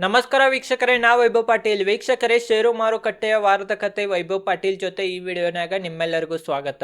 ನಮಸ್ಕಾರ ವೀಕ್ಷಕರೇ ನಾ ವೈಭವ್ ಪಾಟೀಲ್. ವೀಕ್ಷಕರೇ, ಷೇರು ಮಾರುಕಟ್ಟೆಯ ವಾರದ ಕತೆ ವೈಭವ್ ಪಾಟೀಲ್ ಜೊತೆ ಈ ವಿಡಿಯೋನಾಗ ನಿಮ್ಮೆಲ್ಲರಿಗೂ ಸ್ವಾಗತ.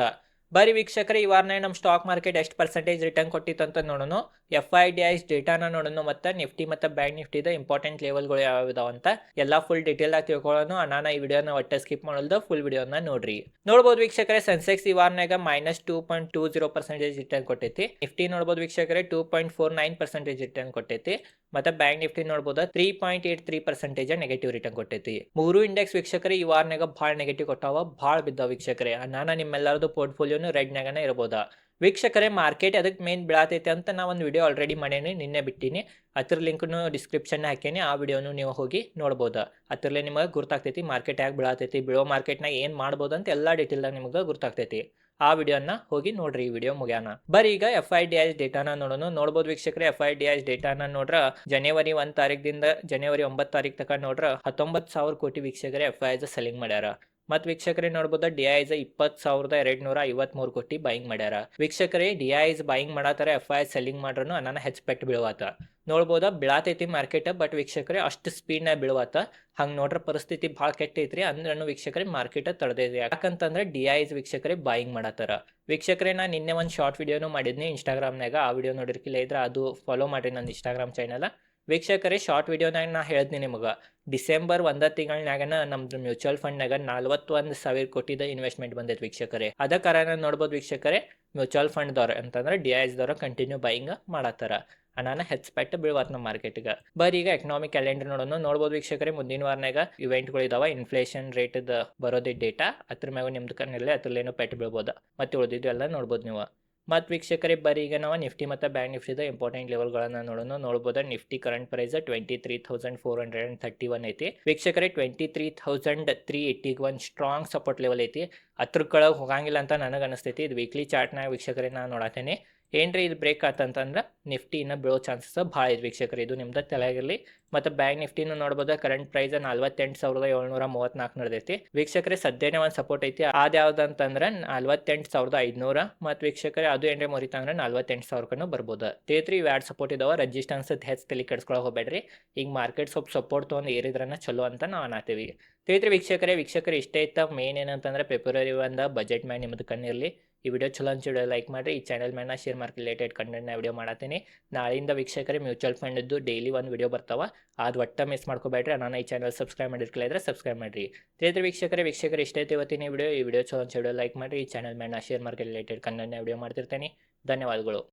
ಬರೀ ವೀಕ್ಷಕರೇ, ಈ ವಾರನೇ ನಮ್ಮ ಸ್ಟಾಕ್ ಮಾರ್ಕೆಟ್ ಎಷ್ಟು ಪರ್ಸೆಂಟೇಜ್ ರಿಟರ್ನ್ ಕೊಟ್ಟಿತ್ತು ಅಂತ ನೋಡೋಣ. ಎಫ್ ಐ ಡಿ ಐಸ್ ಡೇಟಾನ ನೋಡೋಣ ಮತ್ತು ನಿಫ್ಟಿ ಮತ್ತು ಬ್ಯಾಂಕ್ ನಿಫ್ಟಿದ ಇಂಪಾರ್ಟೆಂಟ್ ಲೆವೆಲ್ಗಳು ಯಾವ್ಯಾವ ಅಂತ ಎಲ್ಲ ಫುಲ್ ಡೀಟೇಲ್ ಆಗಿ ತಿಳ್ಕೊಳ್ಳೋಣ. ನಾನು ಈ ವಿಡಿಯೋನ ಒಟ್ಟೆ ಸ್ಕಿಪ್ ಮಾಡೋದು ಫುಲ್ ವಿಡಿಯೋನ ನೋಡ್ರಿ. ನೋಡ್ಬೋದು ವೀಕ್ಷಕರೇ ಸೆನ್ಸೆಕ್ಸ್ ಈ ವಾರನಾಗ minus two point two zero percentage return ಕೊಟ್ಟೈತಿ. ನಿಫ್ಟಿ ನೋಡ್ಬೋದು ವೀಕ್ಷಕರೇ two point four nine percentage return ಕೊಟ್ಟೈತಿ. ಮತ್ತೆ ಬ್ಯಾಂಕ್ ನಿಫ್ಟಿ ನೋಡ್ಬೋದು three point eight three percentage negative return ಕೊಟ್ಟೈತಿ. ಮೂರು ಇಂಡೆಕ್ಸ್ ವೀಕ್ಷಕರೇ, ಈ ವಾರನಾಗ ಭಾಳ ನೆಗೆಟಿವ್ ಕೊಟ್ಟಾವ, ಭಾಳ ಬಿದ್ದಾವ ವೀಕ್ಷಕರೇ. ನಾನು ನಿಮ್ಮೆಲ್ಲರದು ಪೋರ್ಟ್ಫೋಲಿಯೋನು ರೆಡ್ನಾಗನ ಇರ್ಬೋದಾ. ವೀಕ್ಷಕರೇ ಮಾರ್ಕೆಟ್ ಅದಕ್ಕೆ ಮೇನ್ ಬೀಳತೈತೆ ಅಂತ ನಾ ಒಂದು ವಿಡಿಯೋ ಆಲ್ರೆಡಿ ಮಾಡೇನಿ, ನಿನ್ನೆ ಬಿಟ್ಟಿನಿ. ಅದ್ರ ಲಿಂಕ್ನು ಡಿಸ್ಕ್ರಿಪ್ಷನ್ ಹಾಕೇನಿ ಆ ವಿಡಿಯೋನು ನೀವು ಹೋಗಿ ನೋಡ್ಬೋದು. ಅದ್ರಲ್ಲೇ ನಿಮಗೆ ಗುರ್ತಾಗ್ತೈತಿ ಮಾರ್ಕೆಟ್ ಯಾಕೆ ಬೀಳತೈತಿ, ಬೀಳೋ ಮಾರ್ಕೆಟ್ನಾಗ ಏನು ಮಾಡ್ಬೋದು ಅಂತ ಎಲ್ಲ ಡೀಟೇಲ್ದಾಗ ನಿಮಗೆ ಗುರ್ತಾಗ್ತೈತಿ. ಆ ವಿಡಿಯೋನ ಹೋಗಿ ನೋಡ್ರಿ, ಈ ವಿಡಿಯೋ ಮುಗಿಯೋಣ ಬರೀ ಈಗ ಎಫ್ ಐ ಡಿ ಐಸ್ ಡೇಟಾನ ನೋಡೋಣ ನೋಡ್ಬೋದು ವೀಕ್ಷಕರೇ ಎಫ್ ಐ ಡಿ ಐಸ್ ಡೇಟಾನ ನೋಡ್ರ ಜನವರಿ ಒಂದ್ ತಾರೀಕದಿಂದ ಜನವರಿ ಒಂಬತ್ತು ತಾರೀಕು ತಕ ನೋಡ್ರ ಹತ್ತೊಂಬತ್ತು ಸಾವಿರ ಕೋಟಿ ವೀಕ್ಷಕರೇ ಎಫ್ ಐ ಸೆಲ್ಲಿಂಗ್ ಮಾಡ್ಯಾರ. ಮತ್ ವೀಕ್ಷಕರೇ ನೋಡ್ಬೋದು ಡಿ ಐಸ್ ಇಪ್ಪತ್ತು ಸಾವಿರದ ಎರಡ್ ನೂರ ಐವತ್ಮೂರು ಕೋಟಿ ಬೈಯಿಂಗ್ ಮಾಡ್ಯಾರ. ವೀಕ್ಷಕರೇ ಡಿ ಐಸ್ ಬೈಯಿಂಗ್ ಮಾಡಾತಾರ ಎಫ್ ಐ ಸೆಲ್ಲಿಂಗ್ ಮಾಡ್ರೂ ಅನ್ನ ಹೆಚ್ಚು ಪೆಟ್ಟು ಬೀಳುವಾತ. ನೋಡ್ಬೋದ, ಬಿಳಾತೈತಿ ಮಾರ್ಕೆಟ್ ಬಟ್ ವೀಕ್ಷಕರೇ ಅಷ್ಟು ಸ್ಪೀಡ್ನ ಬೀಳುವಾತ. ಹಂಗೆ ನೋಡ್ರ ಪರಿಸ್ಥಿತಿ ಭಾಳ ಕೆಟ್ಟ ಐತ್ರಿ ಅಂದ್ರೂ ವೀಕ್ಷಕರೇ ಮಾರ್ಕೆಟ್ ತಡೆದೈತಿ ಯಾಕಂತಂದ್ರೆ ಡಿ ಐಸ್ ವೀಕ್ಷಕರೇ ಬಾಯಿಂಗ್ ಮಾಡತ್ತಾರ ವೀಕ್ಷಕರೇ ನಾ ನಿನ್ನೆ ಒಂದು ಶಾರ್ಟ್ ವಿಡಿಯೋನು ಮಾಡಿದ್ನಿ ಇನ್ಸ್ಟಾಗ್ರಾಮ್ನಾಗ ಆ ವಿಡಿಯೋ ನೋಡಿರ್ಕಿಲ್ಲ ಇದ್ರೆ ಅದು ಫಾಲೋ ಮಾಡಿ ನನ್ನ ಇನ್ಸ್ಟಾಗ್ರಾಮ್ ಚಾನಲ್ ವೀಕ್ಷಕರೇ ಶಾರ್ಟ್ ವಿಡಿಯೋನಾಗ ನಾ ಹೇಳಿದ್ನಿ ನಿಮಗೆ. ಡಿಸೆಂಬರ್ ಒಂದ ತಿಂಗಳನ್ಯಾಗನ ನಮ್ದು ಮ್ಯೂಚುವಲ್ ಫಂಡ್ನಾಗ ನಲ್ವತ್ತೊಂದು ಸಾವಿರ ಕೋಟಿದ ಇನ್ವೆಸ್ಟ್ಮೆಂಟ್ ಬಂದೈತೆ ವೀಕ್ಷಕರೇ. ಅದ ಕಾರಣ ನೋಡ್ಬೋದು ವೀಕ್ಷಕರೇ, ಮ್ಯೂಚುವಲ್ ಫಂಡ್ದವ್ರು ಅಂತಂದ್ರೆ ಡಿ ಐಸ್ ದವ್ರ ಕಂಟಿನ್ಯೂ ಬೈಯಿಂಗ್ ಮಾಡತ್ತಾರ. ಅನಾನ ಹೆಚ್ಚು ಬೀಳ್ವಾರ ನಮ್ಮ ಮಾರ್ಕೆಟ್ಗೆ. ಬರೀ ಈಗ ಎಕನಾಮಿಕ್ ಕ್ಯಾಲೆಂಡರ್ ನೋಡೋಣ ನೋಡ್ಬೋದು ವೀಕ್ಷಕರೇ, ಮುಂದಿನ ವಾರನಾಗ ಇವೆಂಟ್ಗಳು ಇದಾವ ಇನ್ಫ್ಲೇಷನ್ ರೇಟ್ದ ಬರೋದೇ ಡೇಟಾ ಅದ್ರ ಮ್ಯಾಗ ನಿಮ್ದು ಕಣ್ಣಿರಲಿ ಅದ್ರಲ್ಲೇನೋ ಪೆಟ್ಟು ಬೀಳ್ಬೋದು. ಮತ್ತೆ ಉಳಿದಿದ್ದು ಎಲ್ಲ ನೋಡ್ಬೋದು ನೀವು. ಮತ್ತು ವೀಕ್ಷಕರೇ, ಬರೀ ಈಗ ನಾವು ನಿಫ್ಟಿ ಮತ್ತು ಬ್ಯಾಂಕ್ ನಿಫ್ಟಿದ ಇಂಪಾರ್ಟೆಂಟ್ ಲೆವೆಲ್ಗಳನ್ನು ನೋಡೋಣ. ನೋಡ್ಬೋದು Nifty current price twenty three thousand four hundred and thirty one ಐತಿ. ವೀಕ್ಷಕರೇ ಟ್ವೆಂಟಿ ತ್ರೀ ತೌಸಂಡ್ ತ್ರೀ ಏಯ್ಟಿಗೆ ಒಂದು ಸ್ಟ್ರಾಂಗ್ ಸಪೋರ್ಟ್ ಲೆವೆಲ್ ಐತಿ. ಅದ್ರ ಕೆಳಗೆ ಹೋಗಂಗಿಲ್ಲ ಅಂತ ನನಗೆ ಅನಿಸ್ತೈತಿ. ಇದು ವೀಕ್ಲಿ ಚಾರ್ಟ್ನಾಗ ವೀಕ್ಷಕರೇ ನಾನು ನೋಡತ್ತೇನೆ ಏನ್ರಿ ಇದು ಬ್ರೇಕ್ ಆತಂತಂದ್ರೆ ನಿಫ್ಟಿ ಇನ್ನ ಬೀಳೋ ಚಾನ್ಸಸ್ ಭಾಳ ಇದೆ ವೀಕ್ಷಕರು. ಇದು ನಿಮ್ದು ತಲೆಯಾಗಿರಲಿ. ಮತ್ತು ಬ್ಯಾಂಕ್ ನಿಫ್ಟಿನೂ ನೋಡ್ಬೋದು ಕರೆಂಟ್ ಪ್ರೈಸ್ ನಲ್ವತ್ತೆಂಟು ಸಾವಿರದ ಏಳ್ನೂರ ಮೂವತ್ನಾಲ್ಕು ನಡೆದೈತಿ. ವೀಕ್ಷಕರೇ, ಸದ್ಯನೇ ಒಂದು ಸಪೋರ್ಟ್ ಐತಿ. ಅದು ಯಾವ್ದಂತಂದ್ರೆ ನಲ್ವತ್ತೆಂಟು ಸಾವಿರದ ಐದುನೂರ. ಮತ್ತು ವೀಕ್ಷಕರೇ, ಅದು ಏನ್ರಿ ಮುರಿತಂದ್ರೆ ನಲ್ವತ್ತೆಂಟು ಸಾವಿರಕ್ಕೂ ಬರ್ಬೋದು. ತೇತ್ರಿ ಇವು ಎರಡು ಸಪೋರ್ಟ್ ಇದಾವೆ. ರೆಜಿಸ್ಟೆನ್ಸ್ ಹೆಚ್ಚು ತಲೆ ಕೆಡ್ಸ್ಕೊಳಕ್ಕೆ ಹೋಗ್ಬೇಡ್ರಿ. ಈಗ ಮಾರ್ಕೆಟ್ ಸ್ವಲ್ಪ ಸಪೋರ್ಟ್ ತೊಗೊಂಡು ಏರಿದ್ರನ್ನ ಚಲೋ ಅಂತ ನಾವು ಅನ್ನತ್ತೀವಿ ತೇತ್ರಿ ವೀಕ್ಷಕರೇ, ವೀಕ್ಷಕರು ಇಷ್ಟೇ ಇತ್ತ. ಮೇನ್ ಏನಂತಂದ್ರೆ ಫೆಬ್ರವರಿ ಒಂದು ಬಜೆಟ್ ಮ್ಯಾನ್ ನಿಮ್ಮದು ಕಣ್ಣಿರಲಿ. ಈ ವಿಡಿಯೋ ಚಲೋ ಅನ್ಸಿಡೋ ಲೈಕ್ ಮಾಡಿರಿ. ಈ ಚಾನಲ್ ಮೇಲೆ ಶೇರ್ ಮಾರ್ಕ್ ರಿಲೇಟೆಡ್ ಕಂಟೆಂಟ್ನ ವಿಡಿಯೋ ಮಾಡತ್ತೀನಿ ನಾಳೆಯಿಂದ ವೀಕ್ಷಕರೇ ಮ್ಯೂಚುವಲ್ ಫಂಡ್ದು ಡೈಲಿ ಒಂದು ವಿಡಿಯೋ ಬರ್ತಾವ. ಅದು ಒಟ್ಟ ಮಿಸ್ ಮಾಡ್ಕೋಬೇಡ್ರಿ. ನಾನು ಈ ಚಾನಲ್ ಸಬ್ಸ್ಕ್ರೈಬ್ ಮಾಡಿರ್ಕಿಲ್ಲ ಇದ್ರೆ ಸಬ್ಸ್ಕ್ರೈಬ್ ಮಾಡಿರಿ. ತೇತ್ರಿ ವೀಕ್ಷಕರೇ, ವೀಕ್ಷಕರು, ಇಷ್ಟೇ ಇವತ್ತಿನ ವಿಡಿಯೋ ಈ ವಿಡಿಯೋ ಚಲೋ ಅನ್ಸಿಡೋ ಲೈಕ್ ಮಾಡಿರಿ. ಈ ಚಾನಲ್ ಮೇಲೆ ಶೇರ್ ಮಾರ್ಕ್ ರಿಲೇಟೆಡ್ ಕಂಟೆಂಟ್ನ ವಿಡಿಯೋ ಮಾಡ್ತಿರ್ತೀನಿ. ಧನ್ಯವಾದಗಳು.